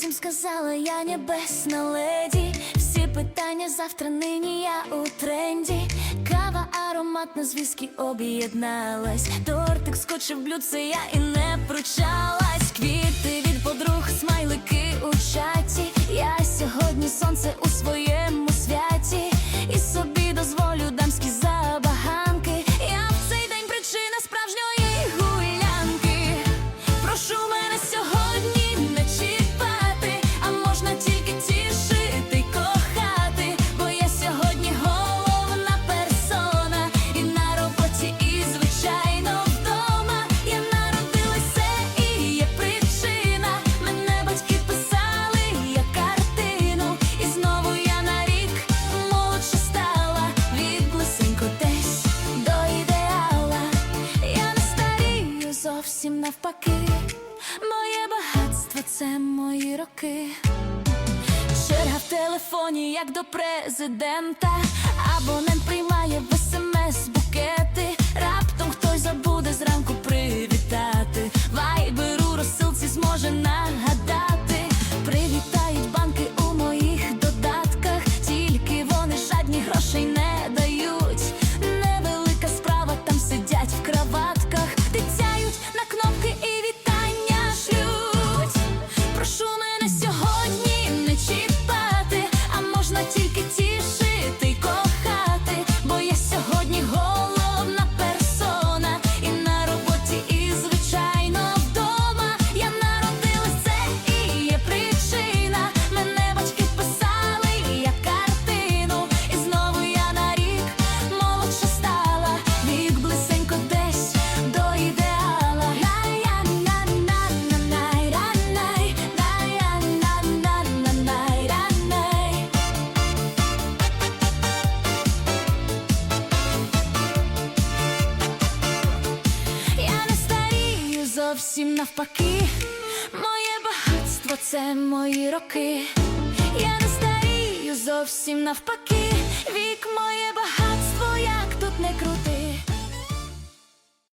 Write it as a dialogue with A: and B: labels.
A: Всім сказала я небесна леді, всі питання завтра нині я у тренді. Кава, ароматна з віскі об'єдналась. Тортик скочив блюдце, я і не пручалась. Квіти від подруг смайли. зовсім навпаки, моє багатство це мої роки. Черга в телефоні, як до президента, абонент приймає. зовсім навпаки, моє багатство це мої роки. Я не старію зовсім навпаки, вік моє багатство, як тут не крути.